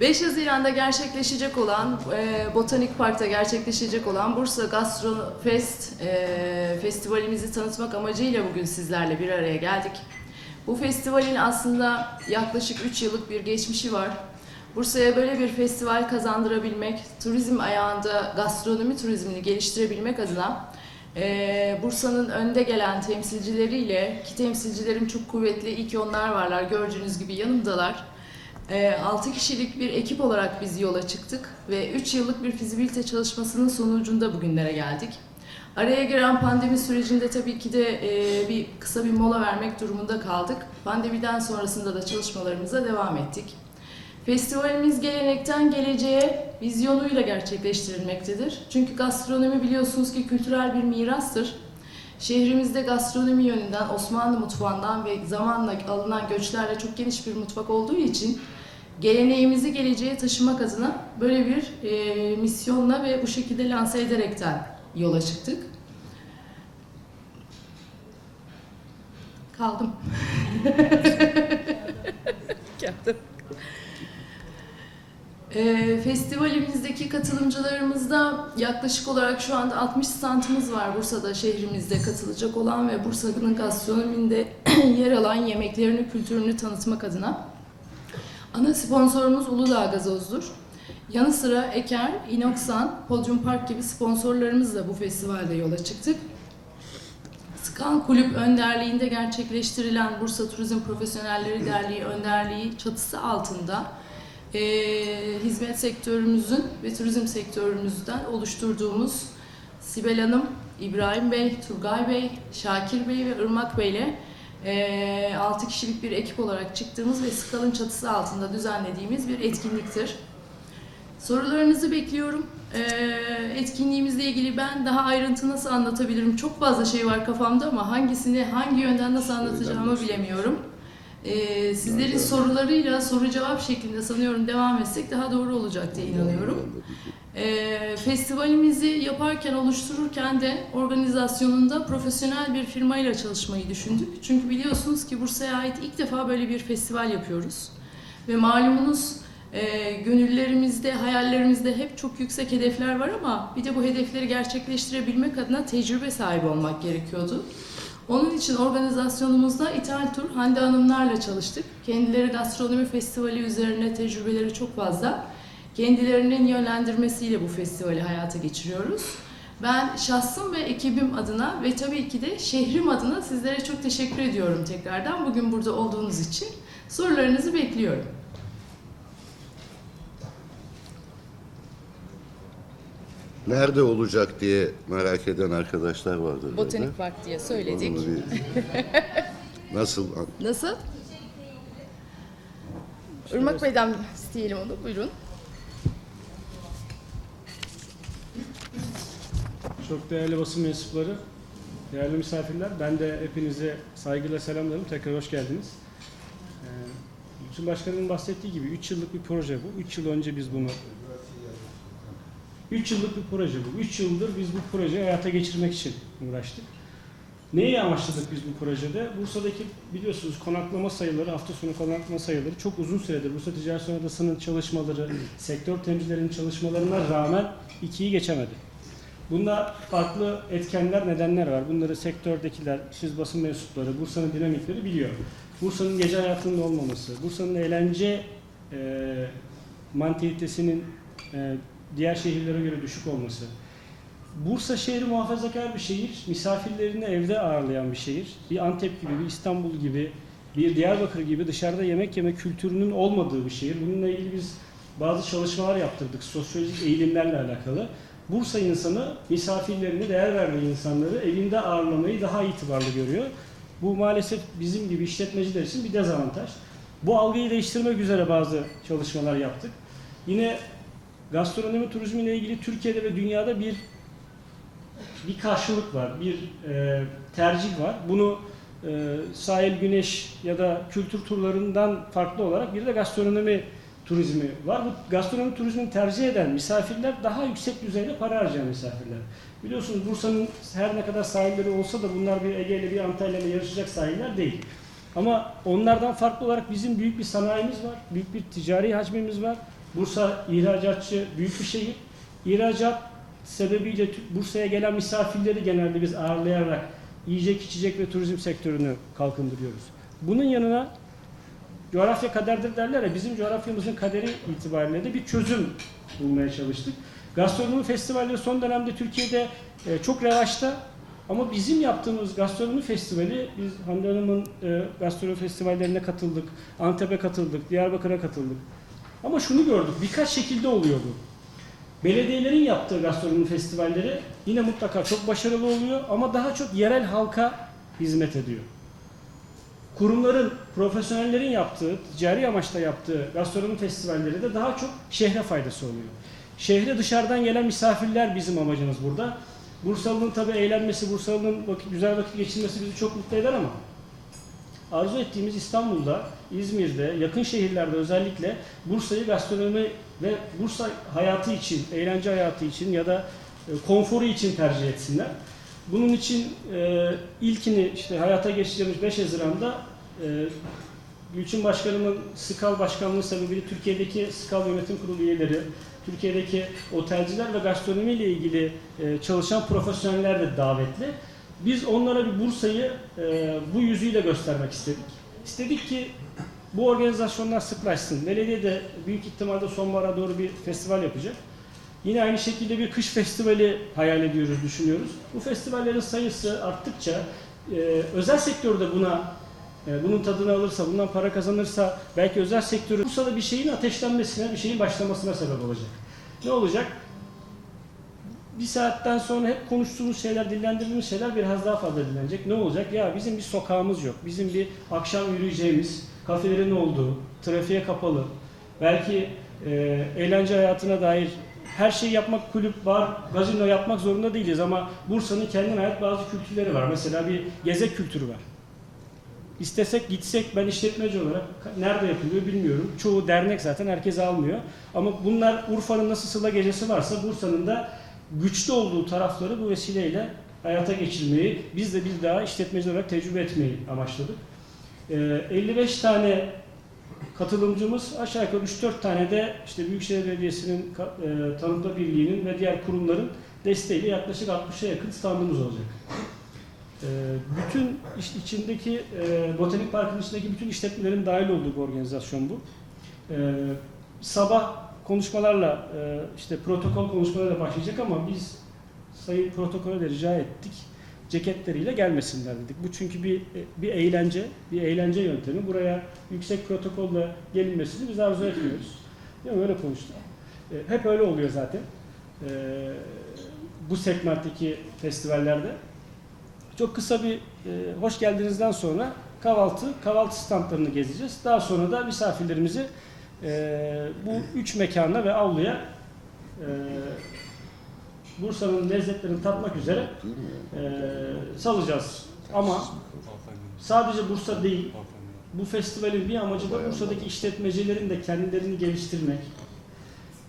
5 Haziran'da gerçekleşecek olan, e, Botanik Park'ta gerçekleşecek olan Bursa Gastro Fest e, festivalimizi tanıtmak amacıyla bugün sizlerle bir araya geldik. Bu festivalin aslında yaklaşık 3 yıllık bir geçmişi var. Bursa'ya böyle bir festival kazandırabilmek, turizm ayağında gastronomi turizmini geliştirebilmek adına e, Bursa'nın önde gelen temsilcileriyle, ki temsilcilerim çok kuvvetli, iyi ki onlar varlar, gördüğünüz gibi yanımdalar. 6 kişilik bir ekip olarak biz yola çıktık ve 3 yıllık bir fizibilite çalışmasının sonucunda bugünlere geldik. Araya giren pandemi sürecinde tabii ki de e, bir kısa bir mola vermek durumunda kaldık. Pandemiden sonrasında da çalışmalarımıza devam ettik. Festivalimiz gelenekten geleceğe vizyonuyla gerçekleştirilmektedir. Çünkü gastronomi biliyorsunuz ki kültürel bir mirastır. Şehrimizde gastronomi yönünden Osmanlı mutfağından ve zamanla alınan göçlerle çok geniş bir mutfak olduğu için geleneğimizi geleceğe taşımak adına böyle bir e, misyonla ve bu şekilde lanse ederekten yola çıktık. Kaldım. Ee, festivalimizdeki katılımcılarımızda yaklaşık olarak şu anda 60 standımız var Bursa'da şehrimizde katılacak olan ve Bursa'nın gastronominde yer alan yemeklerini, kültürünü tanıtmak adına. Ana sponsorumuz Uludağ Gazoz'dur. Yanı sıra Eker, Inoxan, Podium Park gibi sponsorlarımızla bu festivalde yola çıktık. Skan Kulüp önderliğinde gerçekleştirilen Bursa Turizm Profesyonelleri Derneği önderliği çatısı altında e, hizmet sektörümüzün ve turizm sektörümüzden oluşturduğumuz Sibel Hanım, İbrahim Bey, Turgay Bey, Şakir Bey ve Irmak Bey ile e, 6 kişilik bir ekip olarak çıktığımız ve Skal'ın çatısı altında düzenlediğimiz bir etkinliktir. Sorularınızı bekliyorum. Ee, etkinliğimizle ilgili ben daha ayrıntı nasıl anlatabilirim? Çok fazla şey var kafamda ama hangisini hangi yönden nasıl anlatacağımı bilemiyorum. Ee, sizlerin sorularıyla soru cevap şeklinde sanıyorum devam etsek daha doğru olacak diye inanıyorum. Ee, festivalimizi yaparken, oluştururken de organizasyonunda profesyonel bir firmayla çalışmayı düşündük. Çünkü biliyorsunuz ki Bursa'ya ait ilk defa böyle bir festival yapıyoruz. Ve malumunuz e, gönüllerimizde, hayallerimizde hep çok yüksek hedefler var ama bir de bu hedefleri gerçekleştirebilmek adına tecrübe sahibi olmak gerekiyordu. Onun için organizasyonumuzda İthal Tur Hande Hanımlarla çalıştık. Kendileri gastronomi festivali üzerine tecrübeleri çok fazla. Kendilerinin yönlendirmesiyle bu festivali hayata geçiriyoruz. Ben şahsım ve ekibim adına ve tabii ki de şehrim adına sizlere çok teşekkür ediyorum tekrardan bugün burada olduğunuz için. Sorularınızı bekliyorum. Nerede olacak diye merak eden arkadaşlar vardır. Botanik Park diye söyledik. Onu bir- Nasıl? Nasıl? Irmak Bey'den isteyelim onu. Buyurun. Çok değerli basın mensupları, değerli misafirler, ben de hepinize saygıyla selamlarım. Tekrar hoş geldiniz. Ee, Bütün başkanımın bahsettiği gibi 3 yıllık bir proje bu. 3 yıl önce biz bunu 3 yıllık bir proje bu. 3 yıldır biz bu projeyi hayata geçirmek için uğraştık. Neyi amaçladık biz bu projede? Bursa'daki biliyorsunuz konaklama sayıları, hafta sonu konaklama sayıları çok uzun süredir Bursa Ticaret Odası'nın çalışmaları, sektör temsilcilerinin çalışmalarına rağmen ikiyi geçemedi. Bunda farklı etkenler, nedenler var. Bunları sektördekiler, siz basın mensupları, Bursa'nın dinamikleri biliyor. Bursa'nın gece hayatının olmaması, Bursa'nın eğlence e, mantalitesinin e, diğer şehirlere göre düşük olması. Bursa şehri muhafazakar bir şehir, misafirlerini evde ağırlayan bir şehir. Bir Antep gibi, bir İstanbul gibi, bir Diyarbakır gibi dışarıda yemek yeme kültürünün olmadığı bir şehir. Bununla ilgili biz bazı çalışmalar yaptırdık sosyolojik eğilimlerle alakalı. Bursa insanı misafirlerini, değer verdiği insanları evinde ağırlamayı daha itibarlı görüyor. Bu maalesef bizim gibi işletmeciler için bir dezavantaj. Bu algıyı değiştirmek üzere bazı çalışmalar yaptık. Yine gastronomi turizmiyle ilgili Türkiye'de ve dünyada bir bir karşılık var, bir e, tercih var. Bunu e, sahil güneş ya da kültür turlarından farklı olarak bir de gastronomi turizmi var. Bu gastronomi turizmini tercih eden misafirler daha yüksek düzeyde para harcayan misafirler. Biliyorsunuz Bursa'nın her ne kadar sahilleri olsa da bunlar bir Ege ile bir Antalya ile yarışacak sahiller değil. Ama onlardan farklı olarak bizim büyük bir sanayimiz var, büyük bir ticari hacmimiz var. Bursa ihracatçı büyük bir şehir. İhracat sebebiyle Bursa'ya gelen misafirleri genelde biz ağırlayarak yiyecek, içecek ve turizm sektörünü kalkındırıyoruz. Bunun yanına coğrafya kaderdir derler ya bizim coğrafyamızın kaderi itibariyle de bir çözüm bulmaya çalıştık. Gastronomi festivalleri son dönemde Türkiye'de e, çok revaçta ama bizim yaptığımız gastronomi festivali biz Hande Hanım'ın e, gastronomi festivallerine katıldık, Antep'e katıldık, Diyarbakır'a katıldık. Ama şunu gördük, birkaç şekilde oluyor bu. Belediyelerin yaptığı gastronomi festivalleri yine mutlaka çok başarılı oluyor ama daha çok yerel halka hizmet ediyor. Kurumların, profesyonellerin yaptığı, ticari amaçla yaptığı gastronomi festivalleri de daha çok şehre faydası oluyor. Şehre dışarıdan gelen misafirler bizim amacımız burada. Bursalı'nın tabii eğlenmesi, Bursalı'nın vakit, güzel vakit geçirmesi bizi çok mutlu eder ama arzu ettiğimiz İstanbul'da, İzmir'de, yakın şehirlerde özellikle Bursa'yı gastronomi ve Bursa hayatı için, eğlence hayatı için ya da e, konforu için tercih etsinler. Bunun için e, ilkini işte hayata geçireceğimiz 5 Haziran'da e, Gülçin Başkanımın SKAL Başkanlığı sebebiyle Türkiye'deki SKAL Yönetim Kurulu üyeleri, Türkiye'deki otelciler ve gastronomi ile ilgili e, çalışan profesyoneller de davetli. Biz onlara bir Bursa'yı e, bu yüzüyle göstermek istedik. İstedik ki bu organizasyonlar sıklaşsın. Belediye de büyük ihtimalle sonbahara doğru bir festival yapacak. Yine aynı şekilde bir kış festivali hayal ediyoruz, düşünüyoruz. Bu festivallerin sayısı arttıkça e, özel sektör de buna e, bunun tadını alırsa, bundan para kazanırsa belki özel sektörü Bursa'da bir şeyin ateşlenmesine, bir şeyin başlamasına sebep olacak. Ne olacak? Bir saatten sonra hep konuştuğumuz şeyler, dillendirdiğimiz şeyler biraz daha fazla dillenecek. Ne olacak? Ya bizim bir sokağımız yok. Bizim bir akşam yürüyeceğimiz, kafelerin olduğu, trafiğe kapalı, belki e, eğlence hayatına dair her şeyi yapmak kulüp, bar, gazino yapmak zorunda değiliz ama Bursa'nın kendine ait bazı kültürleri var. Mesela bir gezek kültürü var. İstesek gitsek ben işletmeci olarak nerede yapılıyor bilmiyorum. Çoğu dernek zaten herkes almıyor. Ama bunlar Urfa'nın nasıl Sıla gecesi varsa Bursa'nın da güçlü olduğu tarafları bu vesileyle hayata geçirmeyi biz de bir daha işletmeci olarak tecrübe etmeyi amaçladık. Ee, 55 tane katılımcımız aşağı yukarı 3-4 tane de işte Büyükşehir Belediyesi'nin e, Tanıtma Birliği'nin ve diğer kurumların desteğiyle yaklaşık 60'a yakın standımız olacak. Ee, bütün iş- içindeki e, botanik parkın içindeki bütün işletmelerin dahil olduğu bir organizasyon bu. Ee, sabah konuşmalarla e, işte protokol konuşmalarıyla başlayacak ama biz sayın protokole de rica ettik ceketleriyle gelmesinler dedik. Bu çünkü bir bir eğlence, bir eğlence yöntemi. Buraya yüksek protokolle gelinmesini biz arzu etmiyoruz. Değil mi? Öyle konuştuk. E, hep öyle oluyor zaten. E, bu segmentteki festivallerde. Çok kısa bir e, hoş geldinizden sonra kahvaltı, kahvaltı standlarını gezeceğiz. Daha sonra da misafirlerimizi e, bu üç mekana ve avluya e, Bursa'nın lezzetlerini tatmak üzere e, salacağız. Ama sadece Bursa değil, bu festivalin bir amacı da Bursa'daki işletmecilerin de kendilerini geliştirmek,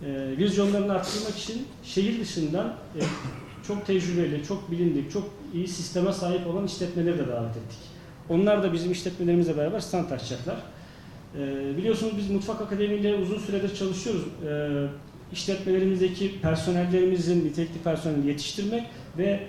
e, vizyonlarını arttırmak için şehir dışından e, çok tecrübeli, çok bilindik, çok iyi sisteme sahip olan işletmeleri de davet ettik. Onlar da bizim işletmelerimizle beraber stand açacaklar. E, biliyorsunuz biz Mutfak Akademi ile uzun süredir çalışıyoruz. E, işletmelerimizdeki personellerimizin nitelikli personeli yetiştirmek ve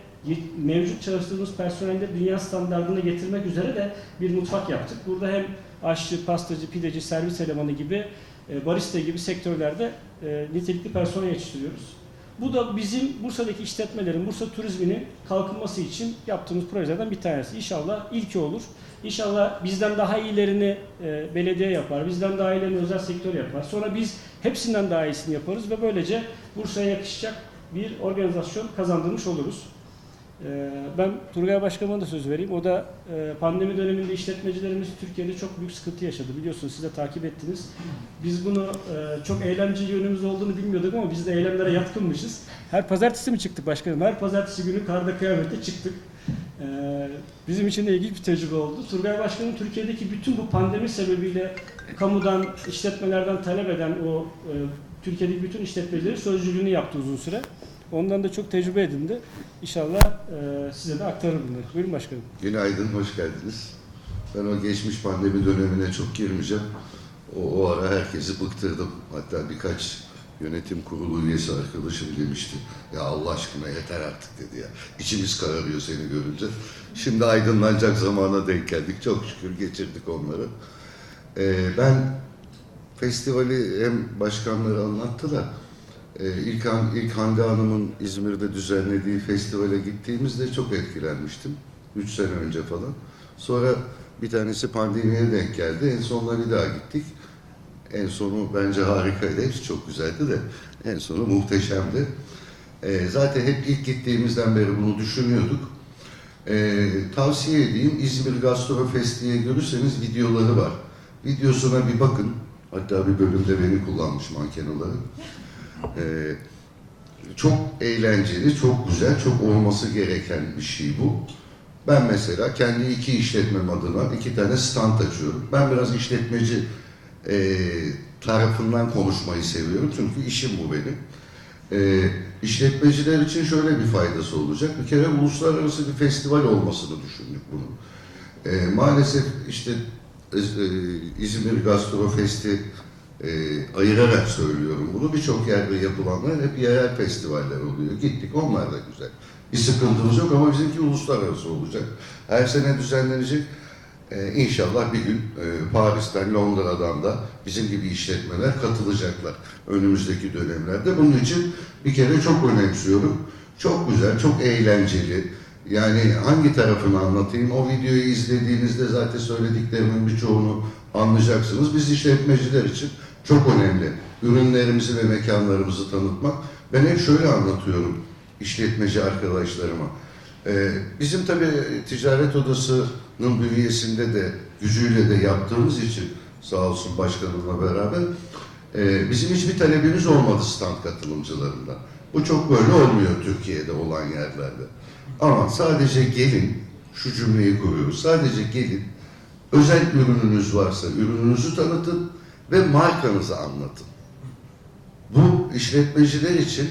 mevcut çalıştığımız personelleri dünya standartına getirmek üzere de bir mutfak yaptık. Burada hem aşçı, pastacı, pideci, servis elemanı gibi, e, barista gibi sektörlerde e, nitelikli personel yetiştiriyoruz. Bu da bizim Bursa'daki işletmelerin, Bursa turizminin kalkınması için yaptığımız projelerden bir tanesi. İnşallah ilki olur. İnşallah bizden daha iyilerini e, belediye yapar, bizden daha iyilerini özel sektör yapar. Sonra biz hepsinden daha iyisini yaparız ve böylece Bursa'ya yakışacak bir organizasyon kazandırmış oluruz. E, ben Turgay Başkanıma da söz vereyim. O da e, pandemi döneminde işletmecilerimiz Türkiye'de çok büyük sıkıntı yaşadı. Biliyorsunuz siz de takip ettiniz. Biz bunu e, çok eğlenceli yönümüz olduğunu bilmiyorduk ama biz de eylemlere yatkınmışız. Her pazartesi mi çıktık başkanım? Her pazartesi günü karda kıyamette çıktık. Ee, bizim için de ilginç bir tecrübe oldu. Turgay Başkanım Türkiye'deki bütün bu pandemi sebebiyle kamudan, işletmelerden talep eden o e, Türkiye'deki bütün işletmecilerin sözcülüğünü yaptı uzun süre. Ondan da çok tecrübe edindi. İnşallah e, size de aktarır bunları. Buyurun başkanım. Günaydın, hoş geldiniz. Ben o geçmiş pandemi dönemine çok girmeyeceğim. O, o ara herkesi bıktırdım. Hatta birkaç yönetim kurulu üyesi arkadaşım demişti. Ya Allah aşkına yeter artık dedi ya. İçimiz kararıyor seni görünce. Şimdi aydınlanacak zamana denk geldik. Çok şükür geçirdik onları. Ee, ben festivali hem başkanları anlattı da e, ilk, Han- ilk Hanım'ın İzmir'de düzenlediği festivale gittiğimizde çok etkilenmiştim. Üç sene önce falan. Sonra bir tanesi pandemiye denk geldi. En sonunda bir daha gittik. En sonu bence harikaydı. Hepsi çok güzeldi de en sonu muhteşemdi. E, zaten hep ilk gittiğimizden beri bunu düşünüyorduk. E, tavsiye edeyim İzmir Gastro Festi'ye görürseniz videoları var. Videosuna bir bakın. Hatta bir bölümde beni kullanmış manken olarak. E, çok eğlenceli, çok güzel, çok olması gereken bir şey bu. Ben mesela kendi iki işletmem adına iki tane stand açıyorum. Ben biraz işletmeci e, tarafından konuşmayı seviyorum çünkü işim bu benim. E, işletmeciler için şöyle bir faydası olacak. Bir kere uluslararası bir festival olmasını düşündük bunun. E, maalesef işte e, e, İzmir Gastro Festi e, ayırarak söylüyorum bunu. Birçok yerde yapılanlar hep yerel festivaller oluyor. Gittik onlar da güzel. Bir sıkıntımız yok ama bizimki uluslararası olacak. Her sene düzenlenecek. Ee, inşallah bir gün e, Paris'ten, Londra'dan da bizim gibi işletmeler katılacaklar önümüzdeki dönemlerde. Bunun için bir kere çok önemsiyorum. Çok güzel, çok eğlenceli. Yani hangi tarafını anlatayım? O videoyu izlediğinizde zaten söylediklerimin birçoğunu anlayacaksınız. Biz işletmeciler için çok önemli. Ürünlerimizi ve mekanlarımızı tanıtmak. Ben hep şöyle anlatıyorum işletmeci arkadaşlarıma. Ee, bizim tabii ticaret odasının bünyesinde de gücüyle de yaptığımız için sağ olsun başkanımla beraber e, bizim hiçbir talebimiz olmadı stand katılımcılarından. Bu çok böyle olmuyor Türkiye'de olan yerlerde. Ama sadece gelin, şu cümleyi kuruyoruz, sadece gelin, özel ürününüz varsa ürününüzü tanıtın ve markanızı anlatın. Bu işletmeciler için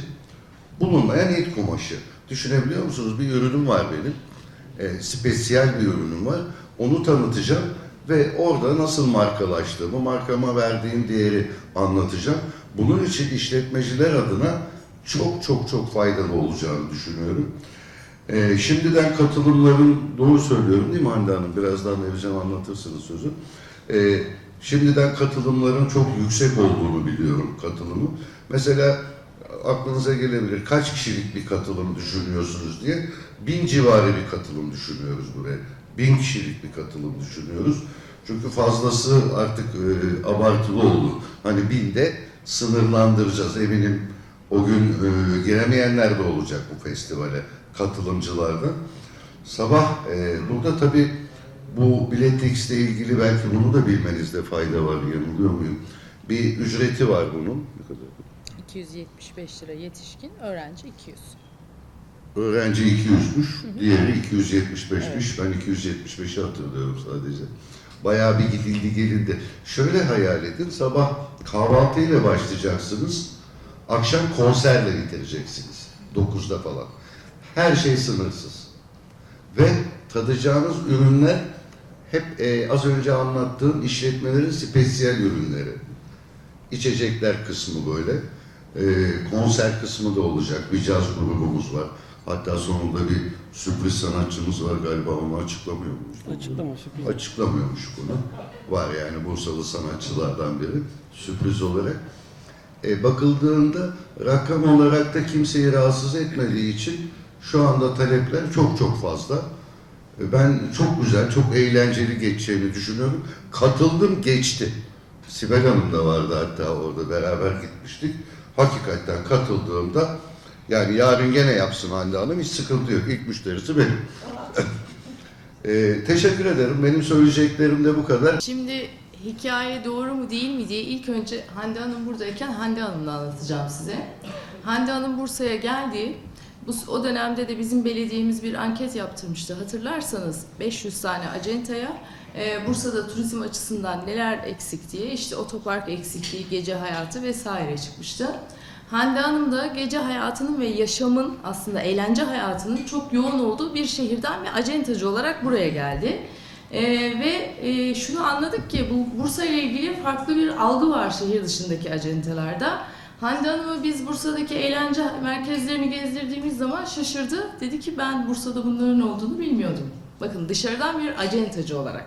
bulunmayan ilk kumaşı. Düşünebiliyor musunuz? Bir ürünüm var benim. E, spesiyel bir ürünüm var. Onu tanıtacağım ve orada nasıl markalaştığımı, markama verdiğim değeri anlatacağım. Bunun için işletmeciler adına çok çok çok faydalı olacağını düşünüyorum. E, şimdiden katılımların, doğru söylüyorum değil mi Hande Hanım? Birazdan vereceğim anlatırsınız sözü. E, şimdiden katılımların çok yüksek olduğunu biliyorum katılımı. Mesela aklınıza gelebilir kaç kişilik bir katılım düşünüyorsunuz diye bin civarı bir katılım düşünüyoruz buraya. Bin kişilik bir katılım düşünüyoruz. Çünkü fazlası artık e, abartılı oldu. Hani binde sınırlandıracağız. Eminim o gün e, giremeyenler de olacak bu festivale katılımcılardan. Sabah e, burada tabii bu Biletix ile ilgili belki bunu da bilmenizde fayda var. Yanılıyor muyum? Bir ücreti var bunun. Ne kadar? 275 lira yetişkin, öğrenci 200. Öğrenci 200'müş, diğeri 275'miş. Ben 275'i hatırlıyorum sadece. Bayağı bir gidildi gelindi. Şöyle hayal edin, sabah kahvaltıyla başlayacaksınız, akşam konserle bitireceksiniz. 9'da falan. Her şey sınırsız. Ve tadacağınız ürünler hep e, az önce anlattığım işletmelerin spesiyel ürünleri. İçecekler kısmı böyle. E, konser kısmı da olacak. Bir caz grubumuz var. Hatta sonunda bir sürpriz sanatçımız var galiba onu açıklamıyor muyuz? Açıklama sürpriz. Açıklamıyormuş bunu. Var yani Bursalı sanatçılardan biri sürpriz olarak. E, bakıldığında rakam olarak da kimseyi rahatsız etmediği için şu anda talepler çok çok fazla. Ben çok güzel, çok eğlenceli geçeceğini düşünüyorum. Katıldım geçti. Sibel Hanım da vardı hatta orada beraber gitmiştik. Hakikaten katıldığımda yani yarın gene yapsın Hande Hanım hiç sıkıntı yok. İlk müşterisi benim. E, teşekkür ederim. Benim söyleyeceklerim de bu kadar. Şimdi hikaye doğru mu değil mi diye ilk önce Hande Hanım buradayken Hande Hanım'la anlatacağım size. Hande Hanım Bursa'ya geldi. Bu, o dönemde de bizim belediyemiz bir anket yaptırmıştı. Hatırlarsanız 500 tane acentaya e, Bursa'da turizm açısından neler eksik diye işte otopark eksikliği, gece hayatı vesaire çıkmıştı. Hande Hanım da gece hayatının ve yaşamın aslında eğlence hayatının çok yoğun olduğu bir şehirden ve acentacı olarak buraya geldi. Ee, ve e, şunu anladık ki bu Bursa ile ilgili farklı bir algı var şehir dışındaki acentelerde. Hande Hanım'ı biz Bursa'daki eğlence merkezlerini gezdirdiğimiz zaman şaşırdı. Dedi ki ben Bursa'da bunların olduğunu bilmiyordum. Bakın dışarıdan bir acentacı olarak.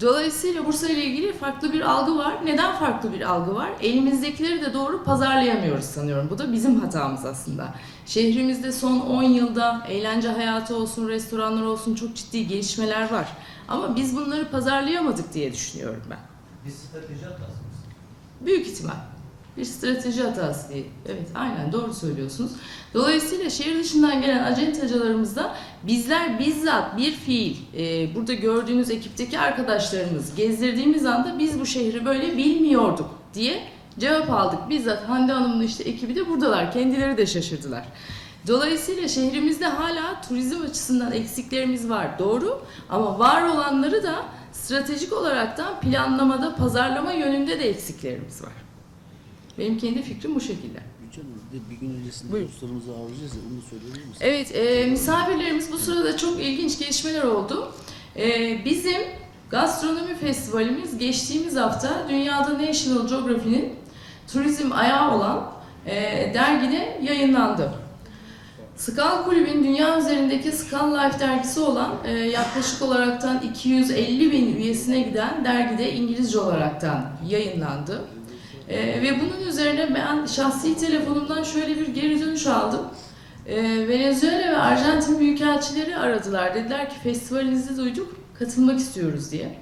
Dolayısıyla Bursa ile ilgili farklı bir algı var. Neden farklı bir algı var? Elimizdekileri de doğru pazarlayamıyoruz sanıyorum. Bu da bizim hatamız aslında. Şehrimizde son 10 yılda eğlence hayatı olsun, restoranlar olsun çok ciddi gelişmeler var. Ama biz bunları pazarlayamadık diye düşünüyorum ben. Bir strateji hatasınız. Büyük ihtimal. Bir strateji hatası değil. Evet aynen doğru söylüyorsunuz. Dolayısıyla şehir dışından gelen acentacılarımızda bizler bizzat bir fiil, e, burada gördüğünüz ekipteki arkadaşlarımız gezdirdiğimiz anda biz bu şehri böyle bilmiyorduk diye cevap aldık. Bizzat Hande Hanım'ın işte ekibi de buradalar. Kendileri de şaşırdılar. Dolayısıyla şehrimizde hala turizm açısından eksiklerimiz var doğru ama var olanları da stratejik olaraktan planlamada, pazarlama yönünde de eksiklerimiz var. Benim kendi fikrim bu şekilde. Bir gün öncesinde Buyurun. dostlarımızı ağırlayacağız ya, onu söyleyebilir misiniz? Evet, e, misafirlerimiz bu sırada çok ilginç gelişmeler oldu. E, bizim gastronomi festivalimiz geçtiğimiz hafta dünyada National Geography'nin turizm ayağı olan e, dergide yayınlandı. Skal Kulübün dünya üzerindeki Skal Life dergisi olan e, yaklaşık olaraktan 250 bin üyesine giden dergide İngilizce olaraktan yayınlandı. E, ve bunun üzerine ben şahsi telefonumdan şöyle bir geri dönüş aldım. E, Venezuela ve Arjantin büyükelçileri aradılar. Dediler ki festivalinizi duyduk, katılmak istiyoruz diye.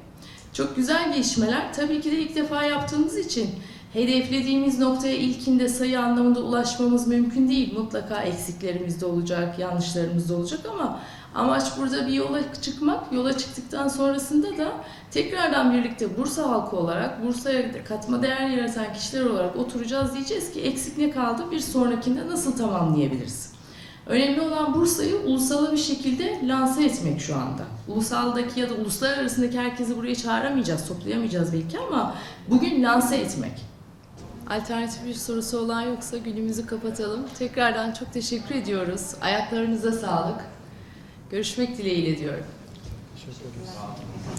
Çok güzel gelişmeler. Tabii ki de ilk defa yaptığımız için hedeflediğimiz noktaya ilkinde sayı anlamında ulaşmamız mümkün değil. Mutlaka eksiklerimiz de olacak, yanlışlarımız da olacak ama amaç burada bir yola çıkmak. Yola çıktıktan sonrasında da tekrardan birlikte Bursa halkı olarak, Bursa'ya katma değer yaratan kişiler olarak oturacağız diyeceğiz ki eksik ne kaldı bir sonrakinde nasıl tamamlayabiliriz? Önemli olan Bursa'yı ulusal bir şekilde lanse etmek şu anda. Ulusaldaki ya da uluslar arasındaki herkesi buraya çağıramayacağız, toplayamayacağız belki ama bugün lanse etmek. Alternatif bir sorusu olan yoksa günümüzü kapatalım. Tekrardan çok teşekkür ediyoruz. Ayaklarınıza sağlık. Görüşmek dileğiyle diyorum.